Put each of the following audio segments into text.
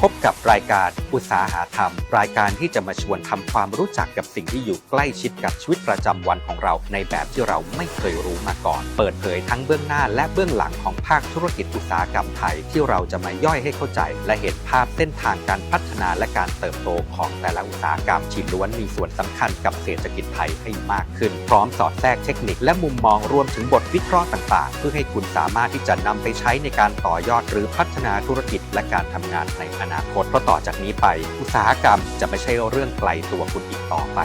พบกับรายการ อุตสาหาธรรม รายการที่จะมาชวนทำความรู้จักกับสิ่งที่อยู่ใกล้ชิดกับชีวิตประจำวันของเรา ในแบบที่เราไม่เคยรู้มาก่อน เปิดเผยทั้งเบื้องหน้าและเบื้องหลังของภาคธุรกิจอุตสาหกรรมไทย ที่เราจะมาย่อยให้เข้าใจ และเห็นภาพเส้นทางการพัฒนาและการเติบโตของแต่ละอุตสาหกรรมที่ล้วนมีส่วนสำคัญกับเศรษฐกิจไทยให้มากขึ้น พร้อมสอดแทรกเทคนิคและมุมมองรวมถึงบทวิเคราะห์ต่าง ๆ เพื่อให้คุณสามารถที่จะนำไปใช้ในการต่อยอดหรือพัฒนาธุรกิจและการทำงานในอนาคตเพราะต่อจากนี้ไป อุตสาหกรรมจะไม่ใช่เรื่องไกลตัวคุณอีกต่อไป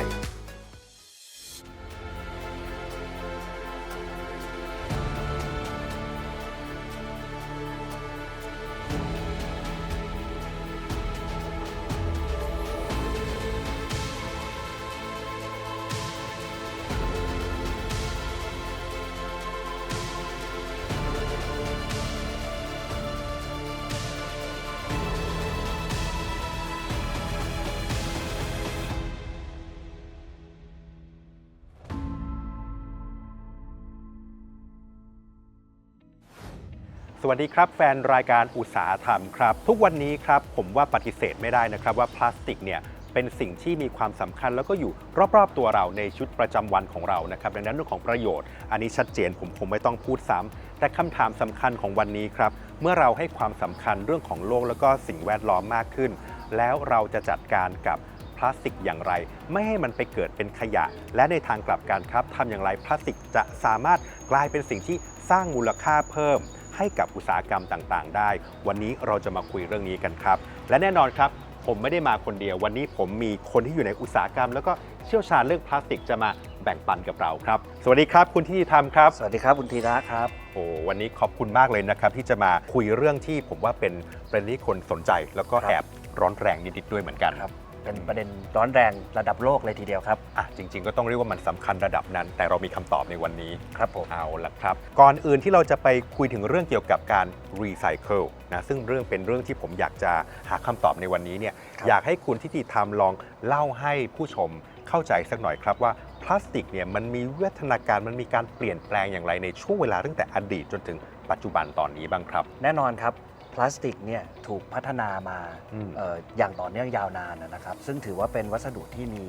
สวัสดีครับ แฟนรายการอุตสาหธรรมครับ ทุกวันนี้ครับผมว่าปฏิเสธไม่ได้นะครับว่าพลาสติกเนี่ยเป็นสิ่งที่มีความสำคัญแล้วก็อยู่รอบๆตัวเราในชีวิตประจำวันของเรานะครับดังนั้นเรื่องของประโยชน์ อันนี้ชัดเจนผมคงไม่ต้องพูดซ้ำแต่คำถามสำคัญของวันนี้ครับ เมื่อเราให้ความสำคัญเรื่องของโลกแล้วก็สิ่งแวดล้อมมากขึ้น แล้วเราจะจัดการกับพลาสติกอย่างไร ไม่ให้มันไปเกิดเป็นขยะ และในทางกลับกันครับทำอย่างไรพลาสติกจะสามารถกลายเป็นสิ่งที่สร้างมูลค่าเพิ่ม ให้กับอุตสาหกรรมต่างๆ ได้ วันนี้เราจะมาคุยเรื่องนี้กันครับ และแน่นอนครับผมไม่ได้มาคนเดียว วันนี้ผมมีคนที่อยู่ในอุตสาหกรรม แล้วก็เชี่ยวชาญเรื่องพลาสติกจะมาแบ่งปันกับเราครับ สวัสดีครับ คุณที่ทำครับ สวัสดีครับคุณธีระครับ โอ้วันนี้ขอบคุณมากเลยนะครับ ที่จะมาคุยเรื่องที่ผมว่าเป็นประเด็นที่คนสนใจ แล้วก็ครับแอบร้อนแรงนิดๆด้วยเหมือนกันครับ เป็นประเด็นร้อนแรงระดับโลกเลยทีเดียวครับ อะจริง ๆ ก็ต้องเรียกว่ามันสำคัญระดับนั้น แต่เรามีคำตอบในวันนี้ครับผม เอาละครับ ก่อนอื่นที่เราจะไปคุยถึงเรื่องเกี่ยวกับการรีไซเคิลนะซึ่งเรื่องเป็นเรื่องที่ผมอยากจะหาคำตอบในวันนี้เนี่ยครับ อยากให้คุณทิติธรรมลองเล่าให้ผู้ชมเข้าใจสักหน่อยครับว่าพลาสติกเนี่ยมันมีวิวัฒนาการมันมีการเปลี่ยนแปลงอย่างไรในช่วงเวลาตั้งแต่อดีตจนถึงปัจจุบันตอนนี้บ้างครับ แน่นอนครับ พลาสติกเนี่ยถูกพัฒนามาอืม เอ่ออย่างต่อเนื่องยาวนานนะครับ ซึ่งถือว่าเป็นวัสดุที่มี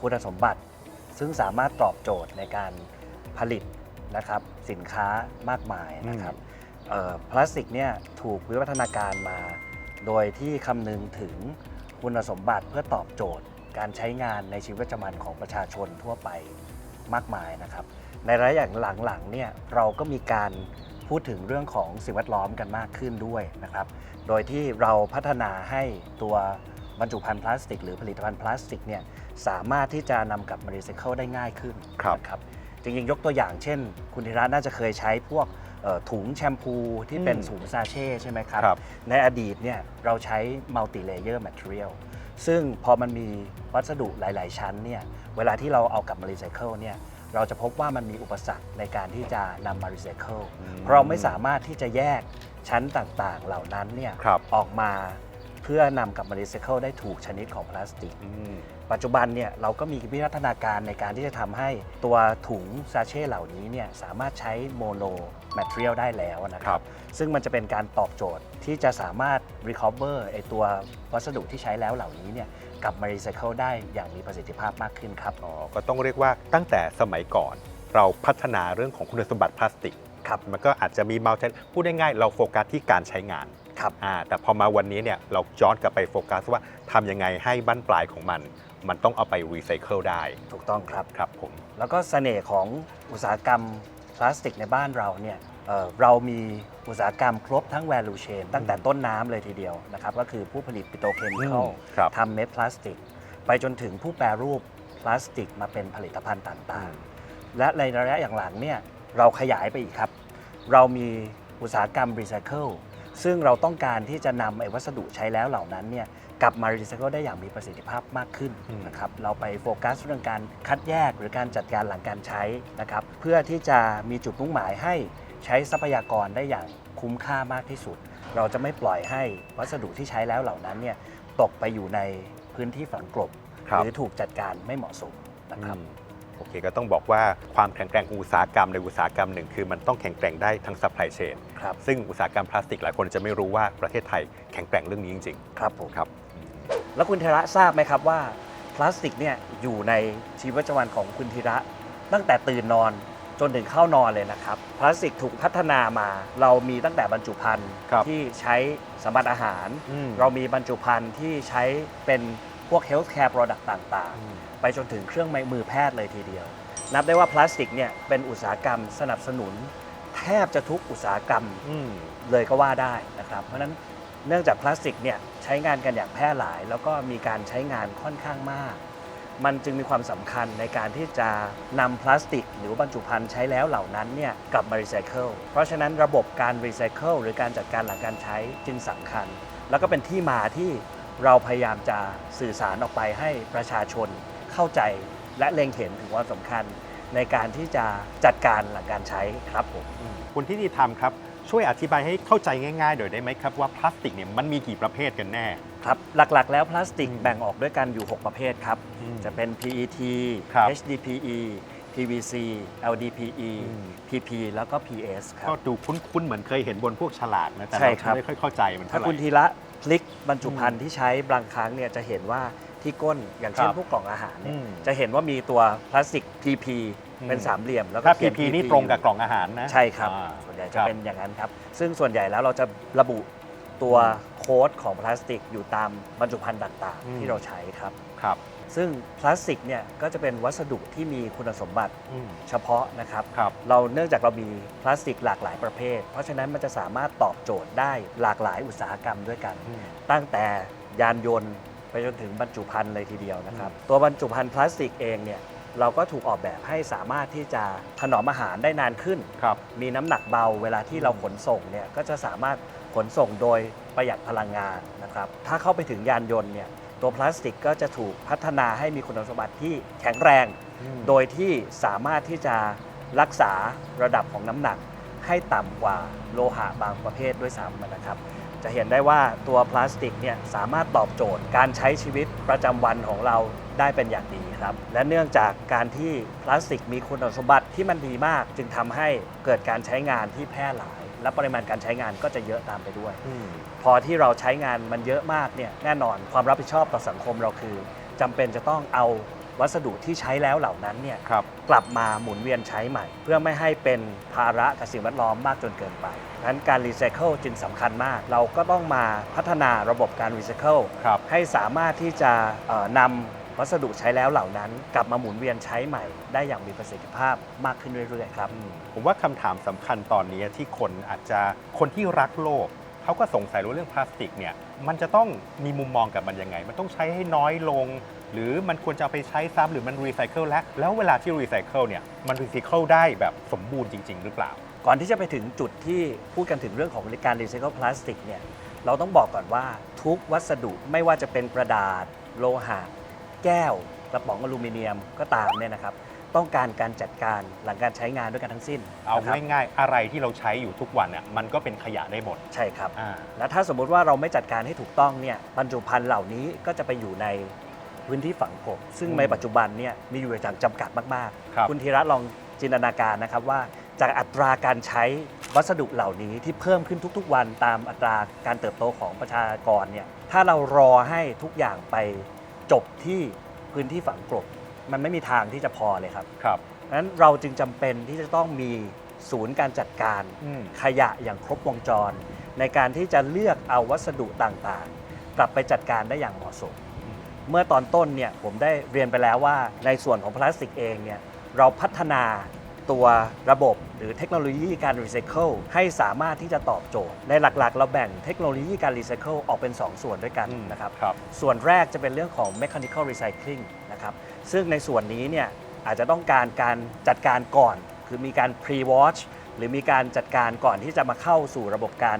คุณสมบัติ ซึ่งสามารถตอบโจทย์ในการผลิตนะครับสินค้ามากมายนะครับเอ่อพลาสติกเนี่ยถูกวิวัฒนาการมา โดยที่คำนึงถึงคุณสมบัติเพื่อตอบโจทย์ การใช้งานในชีวิตประจำวันของประชาชนทั่วไปมากมายนะครับ ในระยะหลังๆเนี่ยเราก็มีการ พูดถึงเรื่องของสิ่งแวดล้อมกันมากขึ้นด้วยนะครับ โดยที่เราพัฒนาให้ตัวบรรจุภัณฑ์พลาสติก หรือผลิตภัณฑ์พลาสติกเนี่ยสามารถที่จะนำกลับมารีไซเคิลได้ง่ายขึ้นครับนะครับจริงๆ ยกตัวอย่างเช่น คุณธีระน่าจะเคยใช้พวกเอ่อถุงแชมพูที่เป็นอืมถุงซาเช่ใช่ไหมครับครับในอดีตเนี่ยเราใช้มัลติเลเยอร์แมทเทียลซึ่งพอมันมีวัสดุหลาย ๆ ชั้นเนี่ยเวลาที่เราเอากลับมารีไซเคิลเนี่ย เราจะพบว่ามันมีอุปสรรคในการที่จะนำมารีไซเคิลอืมเพราะเราไม่สามารถที่จะแยกชั้นต่างๆ เหล่านั้นเนี่ยครับ ออกมาเพื่อนำกลับมารีไซเคิลได้ถูกชนิดของพลาสติก อืม ปัจจุบันเนี่ยเราก็มีวิวัฒนาการในการที่จะทำให้ตัวถุงซาเช่เหล่านี้เนี่ยสามารถใช้โมโนแมทเทียลได้แล้วนะคครัรับ บ ซึ่งมันจะเป็นการตอบโจทย์ที่จะสามารถ recover ไอตัววัสดุที่ใช้แล้วเหล่านี้เนี่ย กลับมารีไซเคิลได้อย่างมีประสิทธิภาพมากขึ้นครับอ๋อก็ต้องเรียกว่าตั้งแต่สมัยก่อน เราพัฒนาเรื่องของคุณสมบัติพลาสติกครับมันก็อาจจะมีมัลติพูดง่ายๆเราโฟกัสที่การใช้งานครับอ่าแต่พอมาวันนี้เนี่ยเราย้อนกลับไปโฟกัสว่าทำยังไงให้บั้นปลายของมัน มันต้องเอาไปรีไซเคิลได้ถูกต้องครับ ครับผม แล้วก็เสน่ห์ของอุตสาหกรรมพลาสติกในบ้านเราเนี่ย เอ่อเรามีอุตสาหกรรมครบทั้ง value chain ตั้งแต่ต้นน้ำเลยทีเดียวนะครับก็คือผู้ผลิตปิโตรเคมีคอลครับ ทำเม็ดพลาสติก ไปจนถึงผู้แปรรูปพลาสติกมาเป็นผลิตภัณฑ์ต่างๆ และในระยะอย่างหลังเนี่ยเราขยายไปอีกครับ เรามีอุตสาหกรรมรีไซเคิลซึ่งเราต้องการที่จะนำไอ้วัสดุใช้แล้วเหล่านั้นเนี่ยกลับมารีไซเคิลได้อย่างมีประสิทธิภาพมากขึ้นอืม นะครับเราไปโฟกัสเรื่องการคัดแยกหรือการจัดการหลังการใช้นะครับเพื่อที่จะมีจุดมุ่งหมายให้ ใช้ทรัพยากรได้อย่างคุ้มค่ามากที่สุด เราจะไม่ปล่อยให้วัสดุที่ใช้แล้วเหล่านั้นเนี่ยตกไปอยู่ในพื้นที่ฝังกลบ ครับ หรือถูกจัดการไม่เหมาะสมนะครับ อืมโหโอเคก็ต้องบอกว่าความแข็งแกร่งของอุตสาหกรรมในอุตสาหกรรมหนึ่งคือมันต้องแข็งแกร่งได้ทั้งซัพพลายเชนครับซึ่งอุตสาหกรรมพลาสติกหลายคนจะไม่รู้ว่าประเทศไทยแข็งแกร่งเรื่องนี้จริง ครับผมๆครับ แล้วคุณธีระทราบไหมครับว่า พลาสติกเนี่ยอยู่ในชีวิตประจำวันของคุณธีระตั้งแต่ตื่นนอน จนถึงเข้านอนเลยนะครับ พลาสติกถูกพัฒนามา เรามีตั้งแต่บรรจุภัณฑ์ครับที่ใช้สำหรับอาหาร อืม เรามีบรรจุภัณฑ์ที่ใช้เป็นพวก healthcare product ต่างๆ ไปจนถึงเครื่องมือแพทย์เลยทีเดียว นับได้ว่าพลาสติกเนี่ยเป็นอุตสาหกรรมสนับสนุน แทบจะทุกอุตสาหกรรม อืม เลยก็ว่าได้นะครับ เพราะฉะนั้นเนื่องจากพลาสติกเนี่ยใช้งานกันอย่างแพร่หลาย แล้วก็มีการใช้งานค่อนข้างมาก มันจึงมีความสำคัญในการที่จะนำพลาสติก หรือบรรจุภัณฑ์ใช้แล้วเหล่านั้นเนี่ยกลับมารีไซเคิลเพราะฉะนั้นระบบการรีไซเคิลหรือการจัดการหลังการใช้จึงสำคัญ แล้วก็เป็นที่มาที่เราพยายามจะสื่อสารออกไปให้ประชาชนเข้าใจและเล็งเห็นถึงความสำคัญในการที่จะจัดการหลังการใช้ครับผมคุณที่ดีทำครับ ช่วยอธิบายให้เข้าใจง่ายๆหน่อยได้ไหมครับว่าพลาสติกเนี่ยมันมีกี่ประเภทกันแน่ ครับ หลักๆ แล้วพลาสติกอืมแบ่งออกด้วยกันอยู่ 6 ประเภทครับ อืมจะเป็น PET ครับ HDPE PVC LDPE อืม PP แล้วก็ PS ครัก็บดูคุ้นๆเหมือนเคยเห็นบนพวกฉลากนะแต่ใช่เราครับไม่ค่อยเข้าใจมันถ้าเท่าไหคุณร่ทีละพลิกบรรจุภัณฑ์ที่ใช้บางครั้งเนี่ยจะเห็นว่าที่ก้นอย่างเช่นครับพวกกล่องอาหารเนี่ยอืมจะเห็นว่ามีตัวพลาสติก PP อืม เป็นสามเหลี่ยมแล้วก็ถ้า เขียน PP นี่ตรงกับกล่องอาหารนะใช่ครับ อ่าส่วนใหญ่คจะรับเป็นอย่างนั้นครับ ซึ่งส่วนใหญ่แล้วเราจะระบุตัวโค้ดของพลาสติกอยู่ตามบรรจุภัณฑ์ต่างอืมๆที่เราใช้ครับ ครับซึ่งพลาสติกเนี่ยก็จะเป็นวัสดุที่มีคุณสมบัติอืมเฉพาะนะครับ ครับ เราเนื่องจากเรามีพลาสติกหลากหลายประเภท เพราะฉะนั้นมันจะสามารถตอบโจทย์ได้หลากหลายอุตสาหกรรมด้วยกันอืมตั้งแต่ยานยนต์ไปจนถึงบรรจุภัณฑ์เลยทีเดียวนะครับ ตัวบรรจุภัณฑ์พลาสติกเองเนี่ย เราก็ถูกออกแบบให้สามารถที่จะถนอมอาหารได้นานขึ้น ครับ มีน้ำหนักเบาเวลาที่เราขนส่งเนี่ยก็จะสามารถขนส่งโดยประหยัดพลังงานนะครับ ถ้าเข้าไปถึงยานยนต์เนี่ยตัวพลาสติกก็จะถูกพัฒนาให้มีคุณสมบัติที่แข็งแรง โดยที่สามารถที่จะรักษาระดับของน้ำหนักให้ต่ำกว่าโลหะบางประเภทด้วยซ้ำนะครับ จะเห็นได้ว่าตัวพลาสติกเนี่ยสามารถตอบโจทย์การใช้ชีวิตประจำวันของเรา ได้เป็นอย่างดีครับ และเนื่องจากการที่พลาสติกมีคุณสมบัติที่มันดีมาก จึงทำให้เกิดการใช้งานที่แพร่หลาย และปริมาณการใช้งานก็จะเยอะตามไปด้วยอืมพอที่เราใช้งานมันเยอะมากเนี่ยแน่นอนความรับผิดชอบต่อสังคมเราคือจำเป็นจะต้องเอาวัสดุที่ใช้แล้วเหล่านั้นเนี่ยครับกลับมาหมุนเวียนใช้ใหม่ เพื่อไม่ให้เป็นภาระกับสิ่งแวดล้อมมากจนเกินไปดังนั้นการรีไซเคิลจึงสำคัญมาก เราก็ต้องมาพัฒนาระบบการรีไซเคิลครับให้สามารถที่จะเอ่อนำ วัสดุใช้แล้วเหล่านั้น กลับมาหมุนเวียนใช้ใหม่ ได้อย่างมีประสิทธิภาพมากขึ้นเรื่อยๆครับ ผมว่าคำถามสำคัญตอนนี้ที่คนอาจจะคนที่รักโลก เขาก็สงสัยว่าเรื่องพลาสติกเนี่ยมันจะต้องมีมุมมองกับมันยังไง มันต้องใช้ให้น้อยลง หรือมันควรจะเอาไปใช้ซ้ำหรือมันรีไซเคิลแล้ว แล้วเวลาที่รีไซเคิลเนี่ยมันรีไซเคิลได้แบบสมบูรณ์จริง ๆ หรือเปล่า ก่อนที่จะไปถึงจุดที่พูดกันถึงเรื่องของการรีไซเคิลพลาสติกเนี่ยเราต้องบอกก่อนว่าทุกวัสดุไม่ว่าจะเป็นกระดาษ โลหะ แก้วกระป๋องอลูมิเนียมก็ตามเนี่ยนะครับ ต้องการการจัดการหลังการใช้งานด้วยกันทั้งสิ้นเอานะครับง่ายๆอะไรที่เราใช้อยู่ทุกวันเนี่ยมันก็เป็นขยะได้หมดใช่ครับ อ่า และถ้าสมมุติว่าเราไม่จัดการให้ถูกต้องเนี่ยบรรจุภัณฑ์เหล่านี้ก็จะไปอยู่ในพื้นที่ฝังกลบซึ่งอืมในปัจจุบันเนี่ยมีอยู่อย่างจำกัดมากครับๆคุณธีระลองจินตนาการนะครับว่าจากอัตราการใช้วัสดุเหล่านี้ที่เพิ่มขึ้นทุกๆ วันตามอัตราการเติบโตของประชากรเนี่ยถ้าเรารอให้ทุกอย่างไป จบที่พื้นที่ฝังกลบ มันไม่มีทางที่จะพอเลยครับครับนั้นเราจึงจำเป็นที่จะต้องมีศูนย์การจัดการอืม ขยะอย่างครบวงจร ในการที่จะเลือกเอาวัสดุต่างๆ กลับไปจัดการได้อย่างเหมาะสม เมื่อตอนต้นเนี่ยผมได้เรียนไปแล้วว่าในส่วนของพลาสติกเองเนี่ยเราพัฒนา ตัวระบบหรือเทคโนโลยีการรีไซเคิลให้สามารถที่จะตอบโจทย์ ในหลักๆ เราแบ่งเทคโนโลยีการรีไซเคิลออกเป็น 2 ส่วนด้วยกันอืมนะครับครับ ส่วนแรกจะเป็นเรื่องของ mechanical recycling นะครับซึ่งในส่วนนี้เนี่ยอาจจะต้องการการจัดการก่อน คือมีการ pre-wash หรือมีการจัดการก่อนที่จะมาเข้าสู่ระบบการ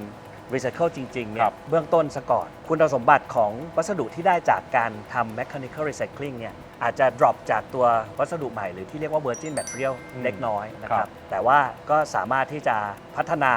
recycle จริงๆเนี่ครัยบเบื้องต้นซะก่อน คุณสมบัติของวัสดุที่ได้จากการทำ mechanical recycling เนี่ย อาจจะ drop จากตัววัสดุใหม่หรือที่เรียกว่า virgin material อืมเล็กน้อยนะคครัรับ บ แต่ว่าก็สามารถที่จะพัฒนา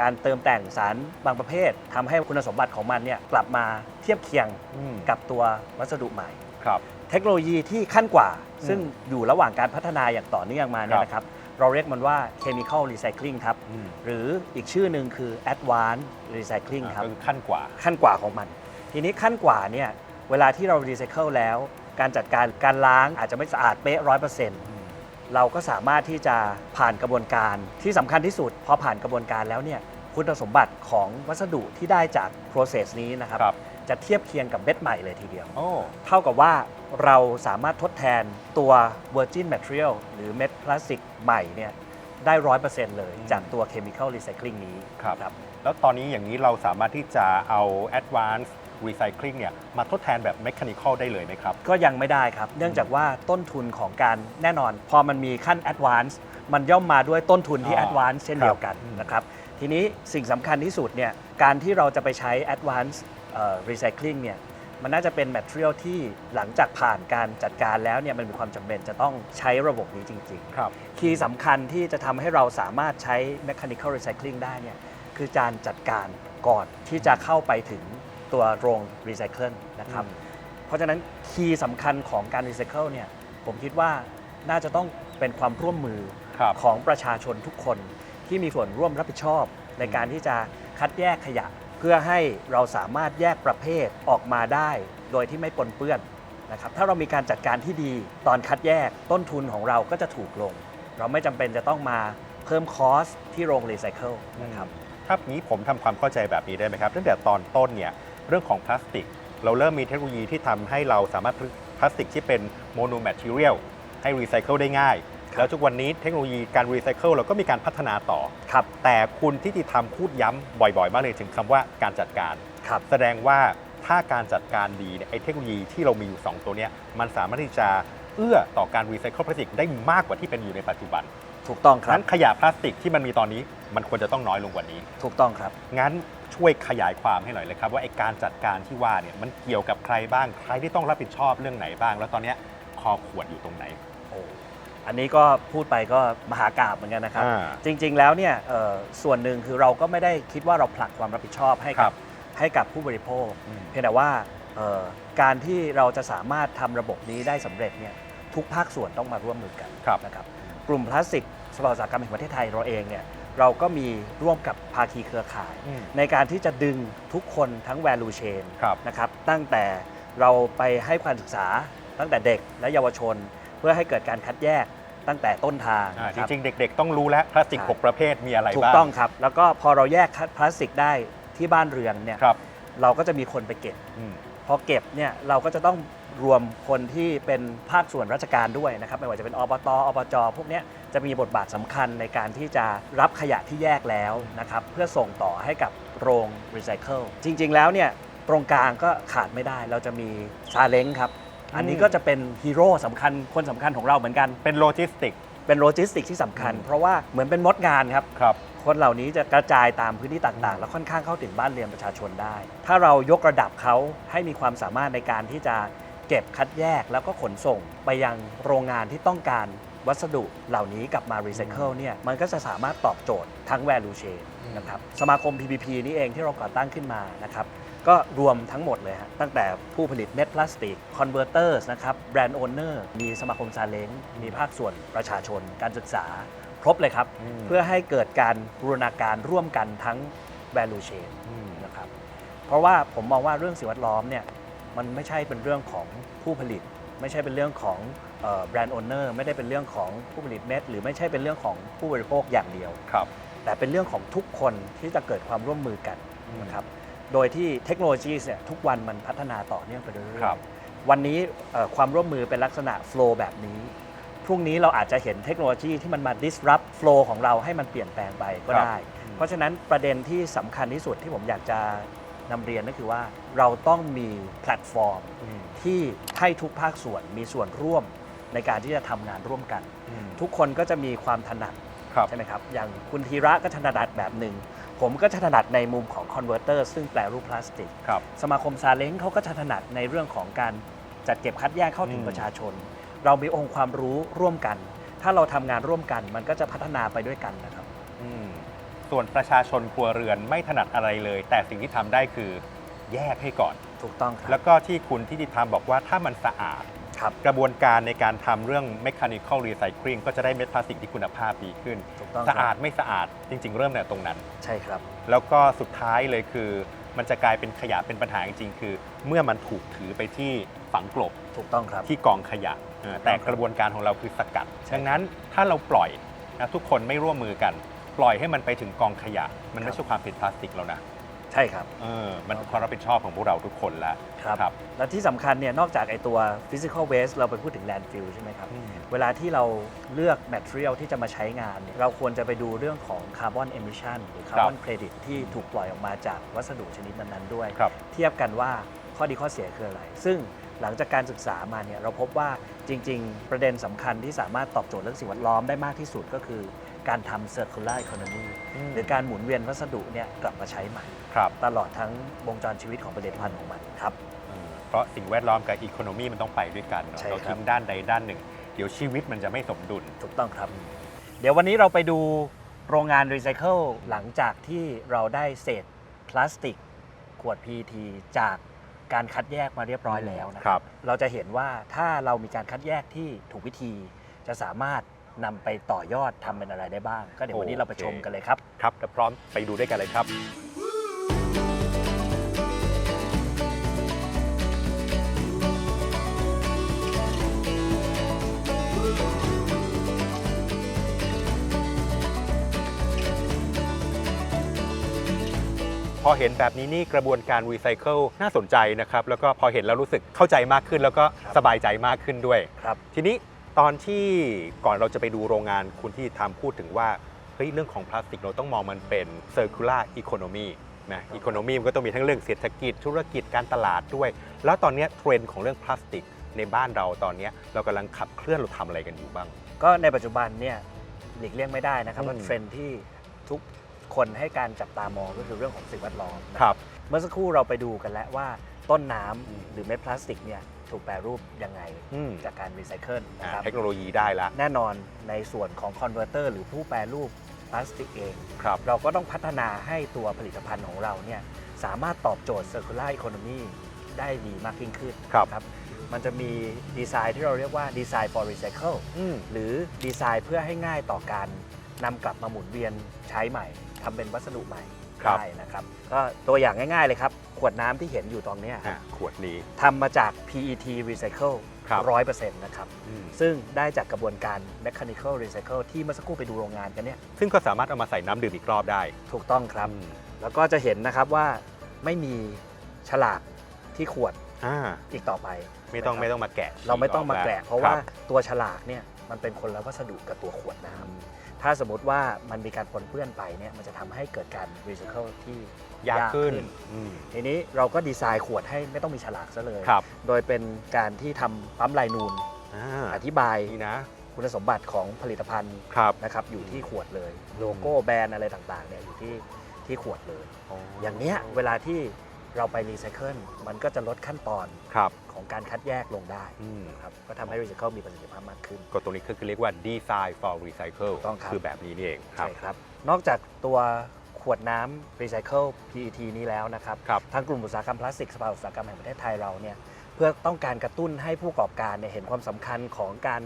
การเติมแต่งสารบางประเภททำให้คุณสมบัติของมันเนี่ยกลับมาเทียบเคียงอืมกับตัววัสดุใหม่ ครับ เทคโนโลยีที่ขั้นกว่า อืมซึ่งอยู่ระหว่างการพัฒนาอย่างต่อเนื่องมาเนี่ครับยนะครับ เราเรียกมันว่า chemical recycling ครับ อืมหรืออีกชื่อหนึ่งคือ advanced recycling ครับ ก็คือขั้นกว่า ขั้นกว่าของมัน ทีนี้ขั้นกว่าเนี่ยเวลาที่เรารีไซเคิลแล้ว การจัดการการล้างอาจจะไม่สะอาดเป๊ะร้อยเปอร์เซ็นต์เราก็สามารถที่จะผ่านกระบวนการที่สำคัญที่สุด พอผ่านกระบวนการแล้วเนี่ยคุณสมบัติของวัสดุที่ได้จาก process นี้นะครับครับจะเทียบเคียงกับเม็ดใหม่เลยทีเดียวโอ้เท่ากับว่าเราสามารถทดแทนตัว virgin material หรือเม็ดพลาสติกใหม่เนี่ยได้ร้อยเปอร์เซ็นต์เลยอืมจากตัว chemical recycling นี้ครับครับแล้วตอนนี้อย่างนี้เราสามารถที่จะเอา advanced recycling เนี่ยมาทดแทนแบบ mechanical ได้เลยไหมครับ ก็ยังไม่ได้ครับ เนื่องจากว่าต้นทุนของการแน่นอน พอมันมีขั้น advance มันย่อมมาด้วยต้นทุนที่อ๋อ advance เช่นเดียวกันครับนะครับ ทีนี้สิ่งสำคัญที่สุดเนี่ยการที่เราจะไปใช้ advance เอ่อ recycling เนี่ยมันน่าจะเป็น material ที่หลังจากผ่านการจัดการแล้วเนี่ยมันมีความจำเป็นจะต้องใช้ระบบนี้จริงๆ ครับคีย์สำคัญที่จะทำให้เราสามารถใช้ mechanical recycling ได้เนี่ยคือการจัดการก่อนที่จะเข้าไปถึง ตัวโรง recycle นะครับ เพราะฉะนั้นคีย์สำคัญของการ recycle เนี่ยผมคิดว่าน่าจะต้องเป็นความร่วมมือครับของประชาชนทุกคนที่มีส่วนร่วมรับผิดชอบ ในการที่จะคัดแยกขยะ เพื่อให้เราสามารถแยกประเภทออกมาได้ โดยที่ไม่ปนเปื้อนนะครับถ้าเรามีการจัดการที่ดีตอนคัดแยกต้นทุนของเราก็จะถูกลง เราไม่จำเป็นจะต้องมาเพิ่มคอสที่โรงรีไซเคิลนะครับถ้านี้ผมทำความเข้าใจแบบนี้ได้ไหมครับตั้งแต่ตอนต้นเนี่ย เรื่องของพลาสติก เราเริ่มมีเทคโนโลยีที่ทำให้เราสามารถผลิตพลาสติกที่เป็นโมโนแมทเทียลให้รีไซเคิลได้ง่ายครับแล้วทุกวันนี้เทคโนโลยีการรีไซเคิลเราก็มีการพัฒนาต่อครับแต่คุณที่ติธรรมพูดย้ำบ่อยๆ มากเลยถึงคำว่าการจัดการครับแสดงว่าถ้าการจัดการดีเนี่ยไอ้เทคโนโลยีที่เรามีอยู่ 2 ตัวเนี้ยมันสามารถที่จะเอื้อต่อการรีไซเคิลพลาสติกได้มากกว่าที่เป็นอยู่ในปัจจุบัน ถูกต้องครับนั้นขยะพลาสติกที่มันมีตอนนี้มันควรจะต้องน้อยลงกว่านี้ ถูกต้องครับ งั้น ช่วยขยายความให้หน่อยเลยครับว่าไอ้การจัดการที่ว่าเนี่ยมันเกี่ยวกับใครบ้างใครที่ต้องรับผิดชอบเรื่องไหนบ้าง แล้วตอนเนี้ยคอขวดอยู่ตรงไหน โอ้อันนี้ก็พูดไปก็มหากราบเหมือนกันนะครับ อ่าจริง ๆ แล้วเนี่ยเอ่อส่วนหนึ่งคือเราก็ไม่ได้คิดว่าเราผลักความรับผิดชอบให้ครักับบให้กับผู้บริโภค อืม เพียงแต่ว่าเอ่อการที่เราจะสามารถทำระบบนี้ได้สำเร็จเนี่ยทุกภาคส่วนต้องมาร่วมมือกันครับ นะครับ กลุ่มพลาสติกสภาอุตสาหกรรมแห่งประเทศไทยเราเองเนี่ย เราก็มีร่วมกับภาคีเครือข่าย อืมในการที่จะดึงทุกคนทั้ง value chain ครับ นะครับตั้งแต่เราไปให้ความศึกษาตั้งแต่เด็กและเยาวชน เพื่อให้เกิดการคัดแยกตั้งแต่ต้นทางอ่านะจครับริงๆ เด็กๆ ต้องรู้แล้วพลาสติก ใช่หกประเภทมีอะไรถูบ้ากงต้องครับ แล้วก็พอเราแยกพลาสติกได้ที่บ้านเรือนเนี่ยครับเราก็จะมีคนไปเก็บ อืม พอเก็บเนี่ยเราก็จะต้องรวมคนที่เป็นภาคส่วนราชการด้วยนะครับ ไม่ว่าจะเป็นอบตอบจพวกเนี้ย จะมีบทบาทสำคัญในการที่จะรับขยะที่แยกแล้วนะครับเพื่อส่งต่อให้กับโรงรีไซเคิลจริง ๆ แล้วเนี่ยตรงกลางก็ขาดไม่ได้ เราจะมีซาเล้งครับ อันนี้อืมก็จะเป็นฮีโร่สำคัญคนสำคัญของเราเหมือนกัน เป็นโลจิสติก เป็นโลจิสติกที่สำคัญอืมเพราะว่าเหมือนเป็นมดงานครับ ครับ คนเหล่านี้จะกระจายตามพื้นที่ต่างๆ แล้วค่อนข้างเข้าถึงบ้านเรือนประชาชนได้ ถ้าเรายกระดับเขาให้มีความสามารถในการที่จะเก็บคัดแยกแล้วก็ขนส่งไปยังโรงงานที่ต้องการ วัสดุเหล่านี้กลับมารีไซเคิลเนี่ยมันก็จะสามารถตอบโจทย์ทั้ง value chain อืมนะครับสมาคม PPP นี่เองที่เราก่อตั้งขึ้นมานะครับก็รวมทั้งหมดเลยฮะตั้งแต่ผู้ผลิตเม็ดพลาสติก converters นะครับแบรนด์โอเนอร์มีสมาคมซาเล้งมีภาคส่วนประชาชน การศึกษา ครบเลยครับมเพื่อให้เกิดการบูรณาการร่วมกันทั้ง value chain มนะครับเพราะว่าผมมองว่าเรื่องสิ่งแวดล้อมเนี่ยมันไม่ใช่เป็นเรื่องของผู้ผลิต ไม่ใช่เป็นเรื่องของ แบรนด์โอเนอร์ไม่ได้เป็นเรื่องของผู้ผลิตเม็ด หรือไม่ใช่เป็นเรื่องของผู้บริโภคอย่างเดียว ครับ แต่เป็นเรื่องของทุกคนที่จะเกิดความร่วมมือกันนะครับโดยที่เทคโนโลยีเนี่ยทุกวันมันพัฒนาต่อเนื่องไปเรื่อยครับ ๆวันนี้เอ่อความร่วมมือเป็นลักษณะโฟล์แบบนี้ พรุ่งนี้เราอาจจะเห็นเทคโนโลยีที่มันมา disrupt flow ของเราให้มันเปลี่ยนแปลงไปก็ครับ ได้ เพราะฉะนั้นประเด็นที่สำคัญที่สุดที่ผมอยากจะนำเรียนก็คือว่าเราต้องมีแพลตฟอร์มอืมที่ให้ทุกภาคส่วนมีส่วนร่วม ในการที่จะทำงานร่วมกันอืมทุกคนก็จะมีความถนัดครับ ใช่ไหมครับ อย่างคุณธีระก็ถนัดแบบหนึ่ง ผมก็ถนัดในมุมของคอนเวอร์เตอร์ซึ่งแปลรูปพลาสติก ครับ สมาคมซาเล้งเขาก็ถนัดในเรื่องของการจัดเก็บคัดแยกเข้าถึงอืม ประชาชน เรามีองค์ความรู้ร่วมกัน ถ้าเราทำงานร่วมกัน มันก็จะพัฒนาไปด้วยกันนะครับ อืมส่วนประชาชนครัวเรือนไม่ถนัดอะไรเลย แต่สิ่งที่ทำได้คือแยกให้ก่อน ถูกต้องครับ แล้วก็ที่คุณที่ติธรรมบอกว่าถ้ามันสะอาด ครับกระบวนการในการทำเรื่อง mechanical recycling ก็จะได้เม็ดพลาสติกที่คุณภาพดีขึ้น ถูกต้องสะอาดครับไม่สะอาดจริง ๆ เริ่มแต่ตรงนั้น ใช่ครับ แล้วก็สุดท้ายเลยคือ มันจะกลายเป็นขยะเป็นปัญหาจริงๆคือ เมื่อมันถูกถือไปที่ฝังกลบ ถูกต้องครับ ที่กองขยะเออแต่กระบวนการของเราคือสกัด ดังนั้นถ้าเราปล่อยนะทุกคนไม่ร่วมมือกัน ปล่อยให้มันไปถึงกองขยะ มันไม่ใช่ความผิดพลาสติกแล้วนะ ใช่ครับ เออมันความรับผิดชอบของพวกเราทุกคนแล้วครับ ครับ และที่สำคัญเนี่ยนอกจากไอตัว physical waste เราไปพูดถึง landfill ใช่ไหมครับเวลาที่เราเลือก material ที่จะมาใช้งานเนี่ยเราควรจะไปดูเรื่องของ carbon emission หรือ carbon credit ที่ถูกปล่อยออกมาจากวัสดุชนิดนั้นๆด้วย ครับ เทียบกันว่าข้อดีข้อเสียคืออะไร ซึ่งหลังจากการศึกษามาเนี่ยเราพบว่าจริง ๆ ประเด็นสำคัญที่สามารถตอบโจทย์เรื่องสิ่งแวดล้อมได้มากที่สุดก็คือ การทำ circular economy หรือการหมุนเวียนวัสดุเนี่ยกลับมาใช้ใหม่ ครับตลอดทั้งวงจรชีวิตของผลิตภัณฑ์ของมันครับเออเพราะสิ่งแวดล้อมกับอีโคโนมีมันต้องไปด้วยกันเนาะใช่ครับ เราทิ้งด้านใดด้านหนึ่ง เดี๋ยวชีวิตมันจะไม่สมดุล ถูกต้องครับ เดี๋ยววันนี้เราไปดูโรงงานรีไซเคิลหลังจากที่เราได้เศษพลาสติก ขวด PET จากการคัดแยกมาเรียบร้อยแล้วนะคครัรับบเราจะเห็นว่าถ้าเรามีการคัดแยกที่ถูกวิธี จะสามารถ นำไปต่อยอดทำเป็นอะไรได้บ้าง ก็เดี๋ยววันนี้เราไปชมกันเลยครับ ครับแล้วพร้อมไปดูด้วยกันเลยครับ พอเห็นแบบนี้นี่กระบวนการรีไซเคิลน่าสนใจนะครับ แล้วก็พอเห็นแล้วรู้สึกเข้าใจมากขึ้น แล้วก็ครับสบายใจมากขึ้นด้วย ครับ ทีนี้ ตอนที่ก่อนเราจะไปดูโรงงานคุณที่ทำพูดถึงว่าเฮ้ยเรื่องของพลาสติกเราต้องมองมันเป็น circular economy นะ economy มันก็ต้องมีทั้งเรื่องเศรษฐกิจธุรกิจการตลาดด้วย แล้วตอนเนี้ยเทรนด์ของเรื่องพลาสติกในบ้านเราตอนเนี้ยเรากำลังขับเคลื่อนเราทำอะไรกันอยู่บ้าง ก็ในปัจจุบันเนี่ยหลีกเลี่ยงไม่ได้นะครับอืมว่าเทรนด์ที่ทุกคนให้การจับตามองก็คือเรื่องของสิ่งแวดล้อมนะเมื่อสักครู่เราไปดูกันแล้วว่าต้นน้ำอืมหรือเม็ดพลาสติกเนี่ย ถูกแปรรูปยังไงอืมจากการรีไซเคิลอ่านะครับ เทคโนโลยีได้ละแน่นอนในส่วนของคอนเวอร์เตอร์หรือผู้แปรรูปพลาสติกเอง ครับ เราก็ต้องพัฒนาให้ตัวผลิตภัณฑ์ของเราเนี่ยสามารถตอบโจทย์ Circular Economy ได้ดีมากยิ่งขึ้นครับนะมันจะมีดีไซน์ที่เราเรียกว่าดีไซน์ for recycle อืม หรือดีไซน์เพื่อให้ง่ายต่อการนำกลับมาหมุนเวียนใช้ใหม่ทำเป็นวัสดุใหม่ครับ ได้นะครับ ก็ตัวอย่างง่าย ๆเลยครับ ขวดน้ำที่เห็นอยู่ตรงเนี้ยคอะรับขวดนี้ ทำมาจาก PET recycle ครับ ร้อยเปอร์เซ็นต์นะครับ อืมซึ่งได้จากกระบวนการ mechanical recycle ที่เมื่อสักครู่ไปดูโรงงานกันเนี่ยซึ่งก็สามารถเอามาใส่น้ำดื่มอีกรอบได้ถูกต้องครับ อืมแล้วก็จะเห็นนะครับว่าไม่มีฉลากที่ขวดอ่าอีกต่อไปไม่ต้องนะครับไม่ต้องมาแกะเราไม่ต้องมาฉีกแกะล้วเพราะว่าคบตัวฉลากเนี่ยมันเป็นคนละวัสดุกับตัวขวดน้ำ ถ้าสมมติว่ามันมีการปนเปื้อนไปเนี่ยมันจะทำให้เกิดการรีไซเคิลที่ ยากขึ้นยากขึ้นอืม ทีนี้เราก็ดีไซน์ขวดให้ไม่ต้องมีฉลากซะเลย ครับ โดยเป็นการที่ทำปั๊มลายนูน อ่าอธิบายนี่นะคุณสมบัติของผลิตภัณฑ์ครับ นะครับอยู่ที่ขวดเลย โลโก้แบรนด์อะไรต่างๆเนี่ยอยู่ที่ที่ขวดเลย อย่างเนี้ยเวลาที่เราไปรีไซเคิลมันก็จะลดขั้นตอนครับของการคัดแยกลงได้อืมครับก็ทำให้รีไซเคิลมีประสิทธิภาพมากขึ้น ก็ตรงนี้คือเรียกว่า design for recycle ถูกต้องครับ คือแบบนี้นี่เองครับ ใช่ครับ นอกจากตัวข วดน้ำรีไซเคิล PET นี้แล้วนะครับครับทางกลุ่มอุตสาหกรรมพลาสติกสภาอุตสาหกรรมแห่งประเทศไทยเราเนี่ยเพื่อต้องการกระตุ้นให้ผู้ประกอบการเนี่ยเห็นความสำคัญของการ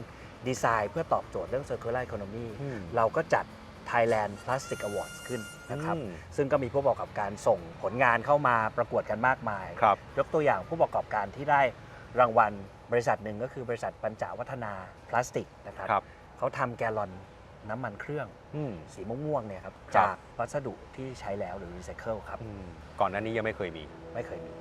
ดีไซน์ เพื่อตอบโจทย์เรื่อง circular economy อืมเราก็จัด Thailand Plastic Awards ขึ้นนะครับอืมซึ่งก็มีผู้ประกอบการส่งผลงานเข้ามาประกวดกันมากมายครับยกตัวอย่างผู้ประกอบการที่ได้รางวัลบริษัทหนึ่งก็คือบริษัทปัญจวัฒนาพลาสติกนะครับครับเขาทำแกลลอน น้ำมันเครื่องอืม สีม่วงๆเนี่ยครับครับ จากวัสดุที่ใช้แล้วหรือรีไซเคิลครับ อืมก่อนหน้านี้ยังไม่เคยมี ไม่เคยมี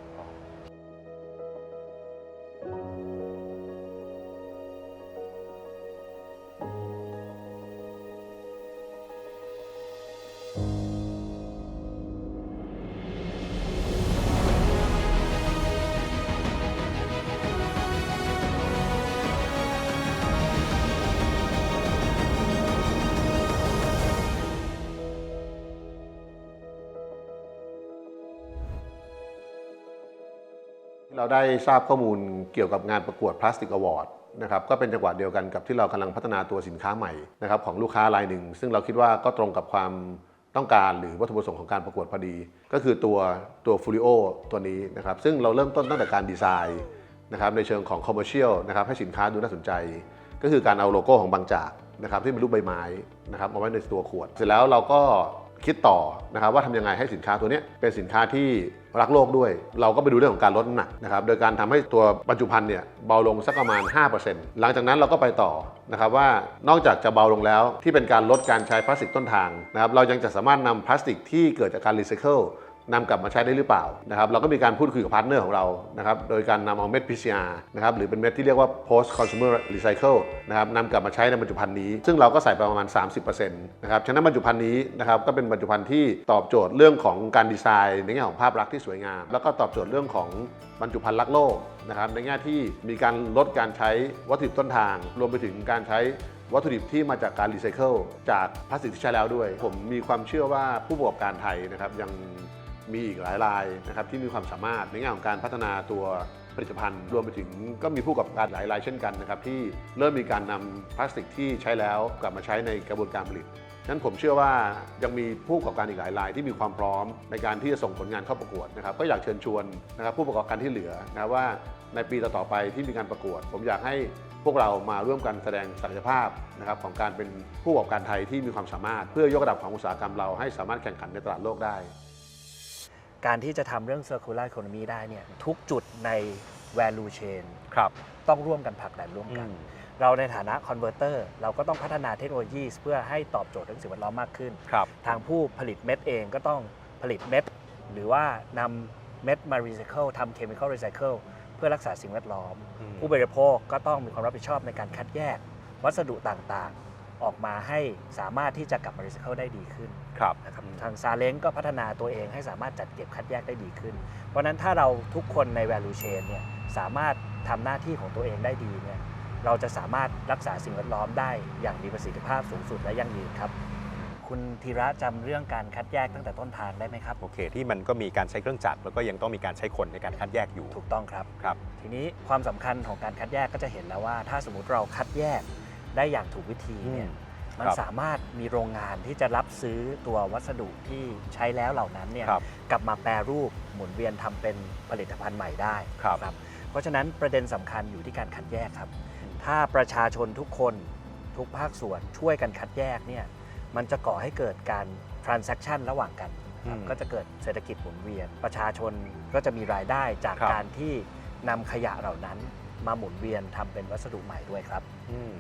เราได้ทราบข้อมูลเกี่ยวกับงานประกวดพลาสติกอวอร์ดนะครับก็เป็นจังหวะเดียวกันกับที่เรากำลังพัฒนาตัวสินค้าใหม่นะครับของลูกค้ารายหนึ่ง ซึ่งเราคิดว่าก็ตรงกับความต้องการหรือวัตถุประสงค์ของการประกวดพอดี ก็คือตัวตัวฟูริโอตัวนี้นะครับซึ่งเราเริ่มต้นตั้งแต่การดีไซน์นะครับในเชิงของคอมเมอร์เชียลนะครับให้สินค้าดูน่าสนใจ ก็คือการเอาโลโก้ของบางจากนะครับที่เป็นรูปใบไม้นะครับมาไว้ในตัวขวด เสร็จแล้วเราก็ คิดต่อนะครับว่าทำยังไงให้สินค้าตัวนี้เป็นสินค้าที่รักโลกด้วย เราก็ไปดูเรื่องของการลดน้ำหนักนะครับโดยการทำให้ตัวบรรจุภัณฑ์เนี่ยเบาลงสักประมาณ 5%หลังจากนั้นเราก็ไปต่อนะครับว่านอกจากจะเบาลงแล้วที่เป็นการลดการใช้พลาสติกต้นทางนะครับเรายังจะสามารถนำพลาสติกที่เกิดจากการรีไซเคิล นำกลับมาใช้ได้หรือเปล่านะครับเราก็มีการพูดคุยกับพาร์ทเนอร์ของเรานะครับโดยการนำเอาเม็ด PCR นะครับหรือเป็นเม็ดที่เรียกว่า post consumer recycle นะครับนำกลับมาใช้ในบรรจุภัณฑ์นี้ ซึ่งเราก็ใส่ไปประมาณ 30%นะครับฉะนั้นบรรจุภัณฑ์นี้นะครับก็เป็นบรรจุภัณฑ์ที่ตอบโจทย์เรื่องของการดีไซน์ในแง่ของภาพลักษณ์ที่สวยงาม แล้วก็ตอบโจทย์เรื่องของบรรจุภัณฑ์รักโลกนะครับในแง่ที่มีการลดการใช้วัตถุดิบต้นทาง รวมไปถึงการใช้วัตถุดิบที่มาจากการรีไซเคิลจากพลาสติกที่ใช้แล้วด้วย ผมมีความเชื่อว่าผู้ประกอบการไทยนะครับยัง มีอีกหลายรายนะครับที่มีความสามารถในแง่ของการพัฒนาตัวผลิตภัณฑ์รวมไปถึงก็มีผู้ประกอบการหลายรายเช่นกันนะครับที่เริ่มมีการนำพลาสติกที่ใช้แล้วกลับมาใช้ในกระบวนการผลิตฉะนั้นผมเชื่อว่ายังมีผู้ประกอบการอีกหลายรายที่มีความพร้อมในการที่จะส่งผลงานเข้าประกวดนะครับก็อยากเชิญชวนนะครับผู้ประกอบการที่เหลือนะว่าในปีต่อๆไปที่มีการประกวด ผมอยากให้พวกเรามาร่วมกันแสดงศักยภาพนะครับของการเป็นผู้ประกอบการไทยที่มีความสามารถ เพื่อยกระดับของอุตสาหกรรมเราให้สามารถแข่งขันในตลาดโลกได้ การที่จะทำเรื่อง circular economy ได้เนี่ยทุกจุดใน value chain ครับต้องร่วมกันผลักดันร่วมกัน เราในฐานะ converter เราก็ต้องพัฒนาเทคโนโลยีเพื่อให้ตอบโจทย์เรื่องสิ่งแวดล้อมมากขึ้น ครับ ทางผู้ผลิตเม็ดเองก็ต้องผลิตเม็ด หรือว่านำเม็ดมารีไซเคิลทำเคมีคอลรีไซเคิลเพื่อรักษาสิ่งแวดล้อม อืม ผู้บริโภคก็ต้องมีความรับผิดชอบในการคัดแยก วัสดุต่างๆ ออกมาให้สามารถที่จะกลับมารีไซเคิลได้ดีขึ้นครับนะครับทางซาเล้งก็พัฒนาตัวเองให้สามารถจัดเก็บคัดแยกได้ดีขึ้น เพราะฉะนั้นถ้าเราทุกคนใน value chain เนี่ยสามารถทำหน้าที่ของตัวเองได้ดีเนี่ยเราจะสามารถรักษาสิ่งแวดล้อมได้อย่างมีประสิทธิภาพสูงสุดและยั่งยืนครับ คุณธีระจำเรื่องการคัดแยกตั้งแต่ต้นทางได้ไหมครับ โอเค ที่มันก็มีการใช้เครื่องจักรแล้วก็ยังต้องมีการใช้คนในการคัดแยกอยู่ ถูกต้องครับครับ ทีนี้ความสำคัญของการคัดแยกก็จะเห็นแล้วว่า ถ้าสมมติเราคัดแยก ได้อย่างถูกวิธีเนี่ยอืมมันครับสามารถมีโรงงานที่จะรับซื้อตัววัสดุที่ใช้แล้วเหล่านั้นเนี่ยครับกลับมาแปรรูปหมุนเวียนทำเป็นผลิตภัณฑ์ใหม่ได้ครับนะเพราะฉะนั้นประเด็นสำคัญอยู่ที่การคัดแยกครับ ถ้าประชาชนทุกคนทุกภาคส่วนช่วยกันคัดแยกเนี่ยมันจะก่อให้เกิดการ transaction ระหว่างกันครับอืมก็จะเกิดเศรษฐกิจหมุนเวียน ประชาชนก็จะมีรายได้จากครับการที่นำขยะเหล่านั้นมาหมุนเวียนทำเป็นวัสดุใหม่ด้วยครับอืม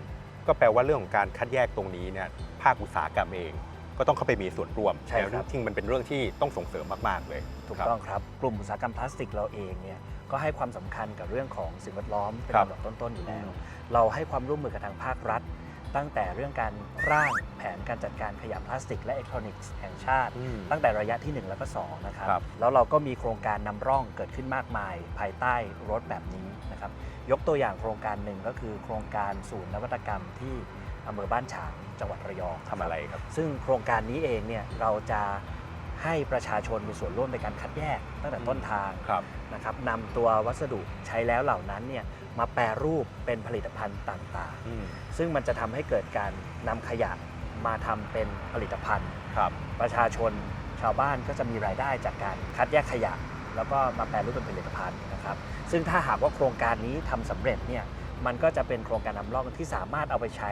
ก็แปลว่าเรื่องของการคัดแยกตรงนี้เนี่ยภาคอุตสาหกรรมเอง ก็ต้องเข้าไปมีส่วนร่วมใช่ครับที่มันเป็นเรื่องที่ต้องส่งเสริมมากๆเลยถูกครับ ต้องครับ กลุ่มอุตสาหกรรมพลาสติกเราเองเนี่ยก็ให้ความสำคัญกับเรื่องของสิ่งแวดล้อมเป็นครับ ลำดับต้นๆอยู่แล้วอืมเราให้ความร่วมมือกับทางภาครัฐ ตั้งแต่เรื่องการร่างแผนการจัดการขยะพลาสติก และอิเล็กทรอนิกส์แห่งชาติ อืม ตั้งแต่ระยะที่1แล้วก็2นะครับ ครับ แล้วเราก็มีโครงการนำร่องเกิดขึ้นมากมาย ภายใต้รถแบบนี้ นะครับ ยกตัวอย่างโครงการหนึ่งก็คือโครงการศูนย์นวัตกรรมที่อำเภอบ้านฉางจังหวัดระยองทำอะไรครับ ซึ่งโครงการนี้เองเนี่ยเราจะให้ประชาชนมีส่วนร่วมในการคัดแยกตั้งแต่ต้นทางครับนะครับนำตัววัสดุใช้แล้วเหล่านั้นเนี่ยมาแปรรูปเป็นผลิตภัณฑ์ต่างอืมๆซึ่งมันจะทำให้เกิดการนำขยะมาทำเป็นผลิตภัณฑ์ครับประชาชนชาวบ้านก็จะมีรายได้จากการคัดแยกขยะ แล้วก็มาแปรรูปเป็นผลิตภัณฑ์นะครับ ซึ่งถ้าหากว่าโครงการนี้ทำสำเร็จเนี่ยมันก็จะเป็นโครงการนำร่องที่สามารถเอาไปใช้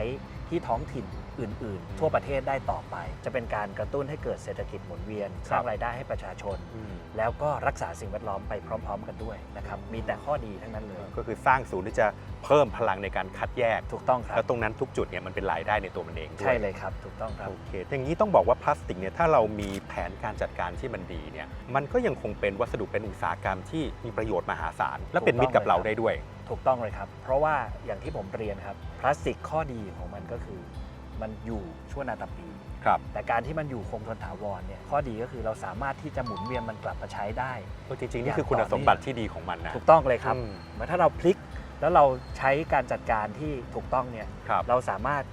ที่ท้องถิ่น อื่น ๆ ทั่วประเทศได้ต่อไป จะเป็นการกระตุ้นให้เกิดเศรษฐกิจหมุนเวียน สร้างรายได้ให้ประชาชนอืมแล้วก็รักษาสิ่งแวดล้อมไปพร้อม ๆ กันด้วยนะครับมีแต่ข้อดีทั้งนั้นเลย ก็คือสร้างศูนย์ที่จะเพิ่มพลังในการคัดแยกถูกต้องครัแล้บวตรงนั้นทุกจุดเนี่ยมันเป็นรายได้ในตัวมันเองด้วยใช่เลยครับถูกต้องครับโอเคอย่างนี้ต้องบอกว่าพลาสติกเนี่ยถ้าเรามีแผนการจัดการที่มันดีเนี่ยมันก็ยังคงเป็นวัสดุเป็นอุตสาหกรรมที่มีประโยชน์มหาศาลและเป็นมิตรกับเราได้ด้วย ถูกต้องเลยครับ เพราะว่าอย่างที่ผมเรียนครับพลาสติกข้อดีของมันก็คือ มันอยู่ชั่วนาตาปี ครับ แต่การที่มันอยู่คงทนถาวรเนี่ยข้อดีก็คือเราสามารถที่จะหมุนเวียนมันกลับมาใช้ได้ก็จริงๆ นี่คือคุณสมบัติที่ดีของมันนะถูกต้องเลยครับอืม เหมือนถ้าเราพลิกแล้วเราใช้การจัดการที่ถูกต้องเนี่ยครับ เราสามารถ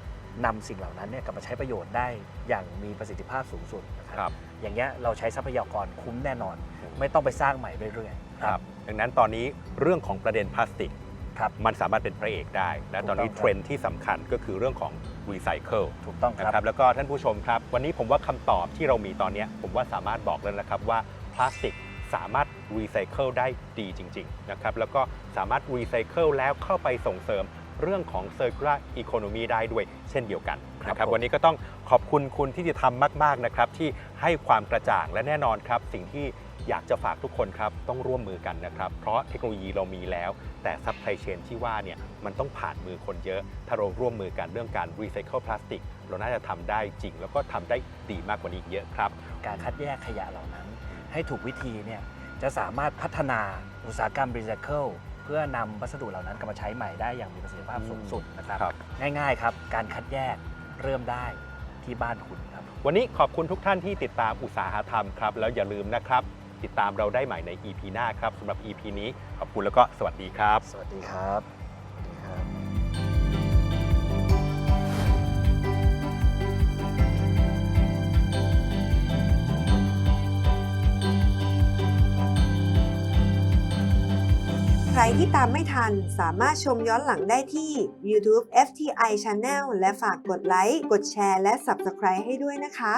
นำสิ่งเหล่านั้นเนี่ยกลับมาใช้ประโยชน์ได้อย่างมีประสิทธิภาพสูงสุดนะคครัรับอย่างเงี้ยเราใช้ทรัพยากรคุ้มแน่นอน ไม่ต้องไปสร้างใหม่เรื่อยๆ ครับ ดังนั้นตอนนี้เรื่องของประเด็นพลาสติก ครับมันสามารถเป็นพระเอกได้ และตอนนี้ถูกต้องครับ เทรนด์ที่สำคัญก็คือเรื่องของรีไซเคิลถูกต้องคนะรับครับแล้วก็ท่านผู้ชมครับ วันนี้ผมว่าคำตอบที่เรามีตอนเนี้ยผมว่าสามารถบอกแล้วนะครับว่าพลาสติกสามารถรีไซเคิลได้ดีจริงๆนะครับแล้วก็สามารถรีไซเคิลแล้วเข้าไปส่งเสริมเรื่องของ Circular Economy ได้ด้วยเช่นเดียวกันนะคครัรับบผม วันนี้ก็ต้องขอบคุณคุณที่จะทำมากๆนะครับที่ให้ความกระจ่างและแน่นอนครับสิ่งที่ อยากจะฝากทุกคนครับต้องร่วมมือกันนะครับ เพราะเทคโนโลยีเรามีแล้ว แต่ซัพพลายเชนที่ว่าเนี่ยมันต้องผ่านมือคนเยอะ ถ้าเราร่วมมือกันเรื่องการรีไซเคิลพลาสติกเราน่าจะทำได้จริง แล้วก็ทำได้ดีมากกว่านี้อีกเยอะครับ การคัดแยกขยะเหล่านั้น ให้ถูกวิธีเนี่ยจะสามารถพัฒนาอุตสาหกรรมรีไซเคิลเพื่อนำวัสดุเหล่านั้นกลับมาใช้ใหม่ได้อย่างมีประสิทธิภาพสูงสุดนะครับครับง่ายๆครับ การคัดแยกเริ่มได้ที่บ้านคุณครับ วันนี้ขอบคุณทุกท่านที่ติดตามอุตสาหธรรมครับ แล้วอย่าลืมนะครับ ติดตามเราได้ใหม่ใน EP หน้าครับสำหรับ EP นี้ขอบคุณแล้วก็สวัสดีครับ สวัสดีครับสวัสดีครับใครที่ตามไม่ทันสามารถชมย้อนหลังได้ที่ YouTube FTI Channel และฝากกดไลค์ กดแชร์ และ Subscribe ให้ด้วยนะคะ